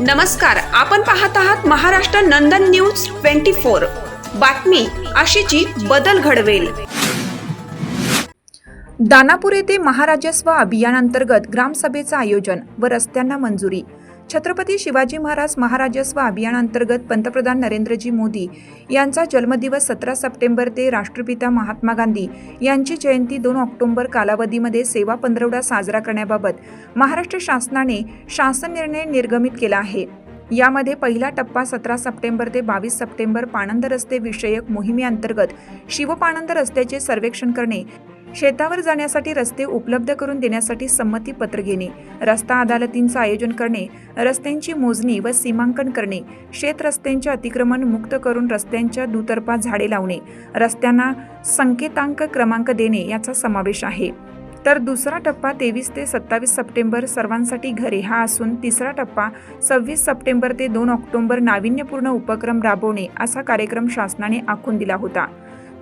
नमस्कार आपण पाहत आहात Maharashtra Nandan news twenty four. बातमी अशीची बदल घडवेल. दानापूर येथे महाराजस्व अभियानांतर्गत ग्रामसभेचं आयोजन व रस्त्यांना मंजुरी. छत्रपती शिवाजी महाराज महाराजस्व अभियानांतर्गत पंतप्रधान नरेंद्रजी मोदी यांचा जन्मदिवस सतरा सप्टेंबर ते राष्ट्रपिता महात्मा गांधी यांची जयंती दोन ऑक्टोबर कालावधीमध्ये सेवा पंधरवडा साजरा करण्याबाबत महाराष्ट्र शासनाने शासन निर्णय निर्गमित केला आहे. यामध्ये पहिला टप्पा सतरा सप्टेंबर ते बावीस सप्टेंबर पाणंद रस्ते विषयक मोहिमेअंतर्गत शिवपाणंद रस्त्याचे सर्वेक्षण करणे शेतावर जाण्यासाठी रस्ते उपलब्ध करून देण्यासाठी संमती पत्र घेणे रस्ता अदालतींचं आयोजन करणे रस्त्यांची मोजणी व सीमांकन करणे शेत रस्त्यांचे अतिक्रमण मुक्त करून रस्त्यांच्या दुतर्फा झाडे लावणे रस्त्यांना संकेतांक क्रमांक देणे याचा समावेश आहे. तर दुसरा टप्पा तेवीस ते सत्तावीस सप्टेंबर सर्वांसाठी घरे. हा असून तिसरा टप्पा सव्वीस सप्टेंबर ते दोन ऑक्टोबर नाविन्यपूर्ण उपक्रम राबवणे असा कार्यक्रम शासनाने आखून दिला होता.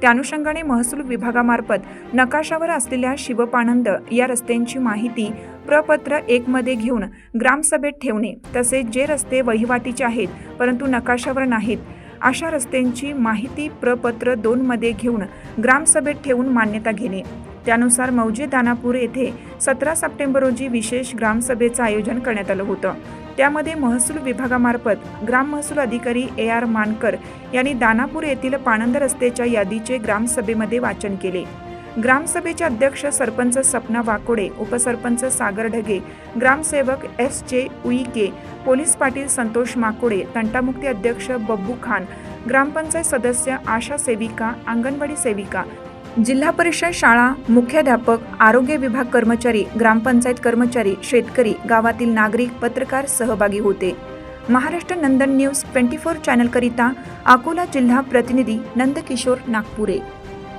त्या अनुषंगाने महसूल विभागामार्फत नकाशावर असलेल्या शिवपानंद या रस्त्यांची माहिती प्रपत्र एकमध्ये घेऊन ग्रामसभेत ठेवणे तसेच जे रस्ते वहिवाटीचे आहेत परंतु नकाशावर नाहीत अशा रस्त्यांची माहिती प्रपत्र दोनमध्ये घेऊन ग्रामसभेत ठेवून मान्यता घेणे. त्यानुसार मौजे दानापूर येथे सतरा सप्टेंबर रोजी विशेष ग्रामसभेचं आयोजन करण्यात आलं होतं. त्यामध्ये महसूल विभागामार्फत ग्राम महसूल अधिकारी ए आर मानकर यांनी दानापूर येथील पाणंद रस्त्याच्या यादीचे ग्रामसभेमध्ये वाचन केले. ग्रामसभेचे अध्यक्ष सरपंच सपना वाकोडे उपसरपंच सागर ढगे ग्रामसेवक S J Uike police Patil Santosh Makode तंटामुक्ती अध्यक्ष बब्बू खान ग्रामपंचायत सदस्य आशा सेविका अंगणवाडी सेविका जिल्हा परिषद शाळा मुख्याध्यापक आरोग्य विभाग कर्मचारी ग्रामपंचायत कर्मचारी शेतकरी गावातील नागरिक पत्रकार सहभागी होते. Maharashtra Nandan news twenty four चॅनलकरिता Akola जिल्हा प्रतिनिधी नंदकिशोर नागपुरे.